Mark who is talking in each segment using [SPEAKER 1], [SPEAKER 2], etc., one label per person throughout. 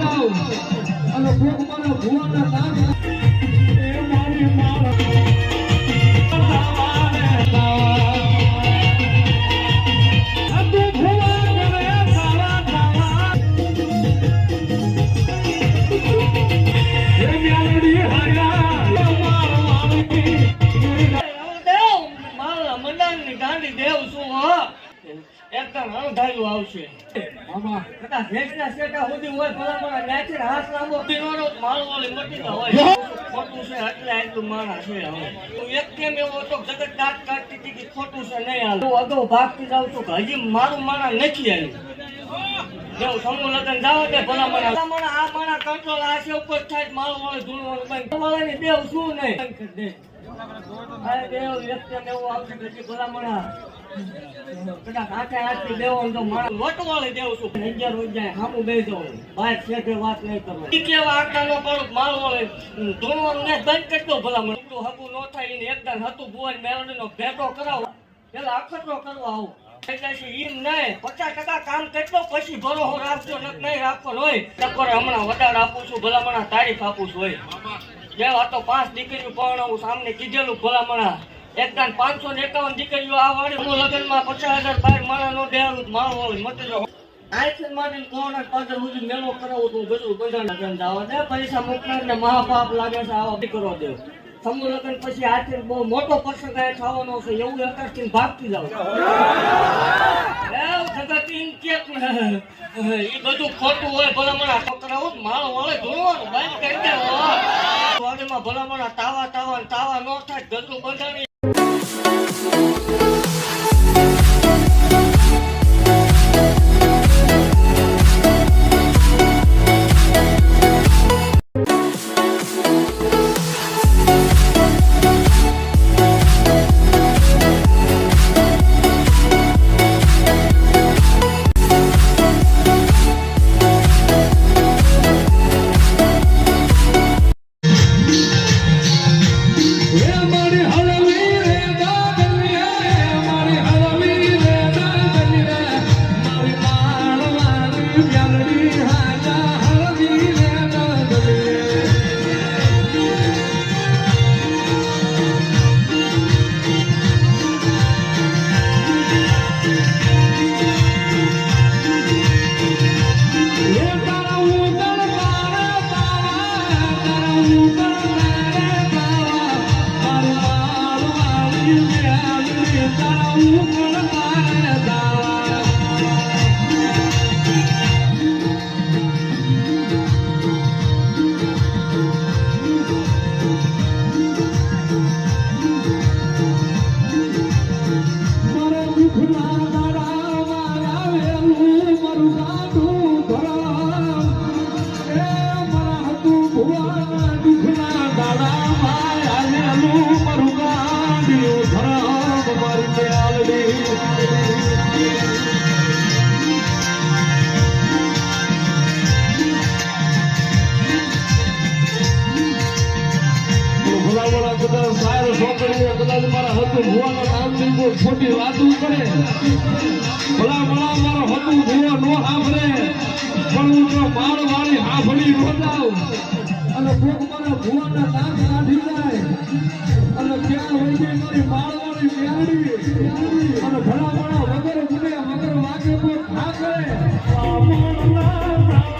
[SPEAKER 1] જાવ અને કોક મારા ભુવાના નામ મારી મારા
[SPEAKER 2] આવશે. ખોટું છે કે નહીં હાલ. અગાઉ ભાગતી જાઉં છું હજી મારું માણા નથી આવ્યું. જેવું સમૂહ લગ્ન જાવ ભલામણ આ માણા કંટ્રોલ આ ઉપર થાય માલ વાળી ધૂળવાનું બંધ વાળાની દેવ શું નહીં દેવ વ્યક્તિ એવું આવશે ભલા ભલામણ પછી ભરોસો રાખજો નહીં રાખવો હોય. હમણાં વધારે આપું છું, ભલામણા તારીખ આપું છું, હોય. જે વાતો પાંચ દીકરીઓ પરણાવું, સામને કીધેલું, ભલામણા. એકદમ પાંચસો ને એકાવન દીકરીઓ આ વાળી હું લગ્નમાં પચાસ હજાર બાર મારા નો દેવાનું મારો હોય મત જો એવું ને ઈ બધું ખોટું હોય, ભલામણા માળ ભલામણા તાવા તાવા તાવા નો થાય ગદરું બંધાણી
[SPEAKER 1] એ जाऊंगा ખોટી વાતો કરે. ભલા ભલા મારો હતું ભુવા નો હાફરે પણ હું તો માળ વાળી હાફડી નો અને કોક મારા ભુવાના નામ કાઢી જાય. અને ક્યાં હોય છે મારી માળ વાળી મેળી અને ભલામણા વગર ગુને વગર વાગે કોઈ ઠાકરે સાચી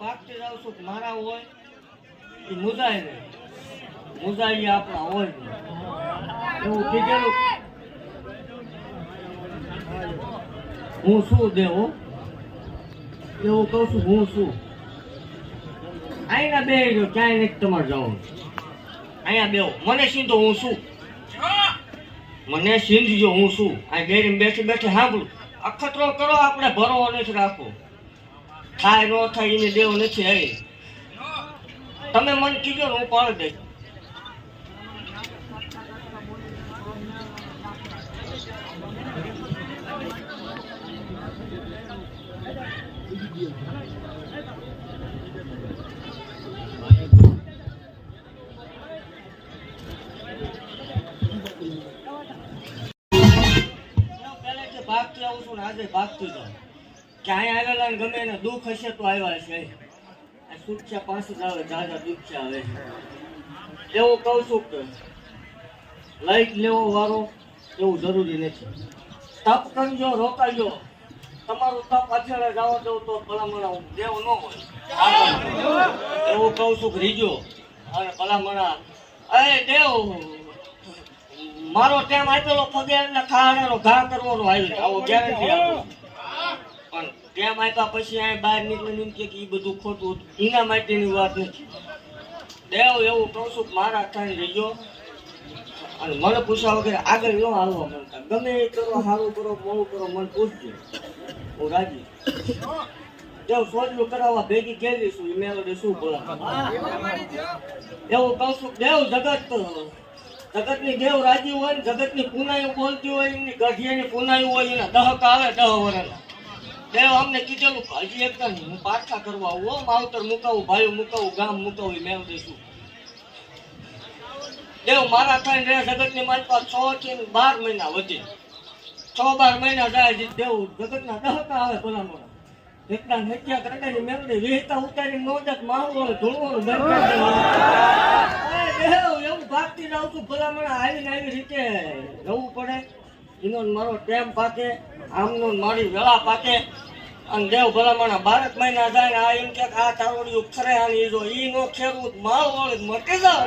[SPEAKER 2] એવું જાઉં મારા હોય, એ મુજાય નહીં મુજાઈ આપણા હોય નહીં. એવું કીધેલું હું શું દેવો? એવું કહું છું, હું શું? અહીંયા બે જો, ક્યાંય નથી તમારે જવાનું. અહીંયા બેહો. મને સીધો હું શું? મને સીંધજો હું શું? આ ઘેરી બેઠી બેઠી સાંભળું. અખતરો કરો, આપણે ભરો નથી રાખવો. થાય નો થાય એને દેવ નથી આવી તમે મને કીધો હું પાડી દઈશ. પહેલેથી આવું છું આજે ભાગતી જાઉં ક્યાંય આવેલા ને ગમે એને દુઃખ હશે તો આવ્યા છે. આ સુખ છે, પાછું આવે જાજા દુઃખ છે આવે એવું કહું છું કે લાઈટ લેવો વારો એવું જરૂરી નથી. તપ કરજો, રોકાજો. તમારું તપ અછેડે જાઓ તો તો ભલામણા દેવ ન હોય. એવું કહું છું રીજો. અને ભલામણા અરે દેવ, મારો ટાઈમ આપેલો પગે એટલે ખાડેલો ઘા કરવાનો આવ્યો આવો ગેરંટી આપું પણ ટાઈમ આપ્યા પછી અહીં બહાર નીકળીને એમ કે એ બધું ખોટું હતું. એના માટેની વાત નથી. દેવ એવું કહું મારા ઠાણી રહીજો. અને મને પૂછ્યા વગર આગળ ન હાલવા માંગતા. ગમે એ કરો સારું કરો, મોડું કરો, મને પૂછજો. હું રાજી. દેવ સોજલું કરાવવા ભેગી ગયેલી છું. એ વડે શું બોલા એવું કહું છું દેવ જગત જગતની દેવ રાજી હોય ને જગતની પુનાયું બોલતી હોય એમની ગઢિયાની પુનાયું હોય એના દહક આવે દહ વર્ષના દેવ અમને કીધેલું હજી નહીં હું પાછા કરવા આવું માવતર મુકાવું, ભાઈઓ મુકાવું, ગામ મુકાવું મેં દઈશું દેવ મારા થઈને રે જગતની મારી પાસે છ થી બાર મહિના વધે. છ બાર મહિના જાય દેવ જગતના દહકા આવે ભલામણ. નો ધૂળવાનું બંધ કરી દેવ, એવું ભાગતી જાઉં છું, ભલામણ આવીને આવી રીતે રહેવું પડે. એનો મારો ટેમ પાકે આમનો મારી વેળા પાકે, અને દેવ ભલામણ બારક મહિના જાય ને આ એમ કે આ તારોડિયું ખરે આની જો ઈ નો ખેડૂત, માલ વાળી મટી જાવ.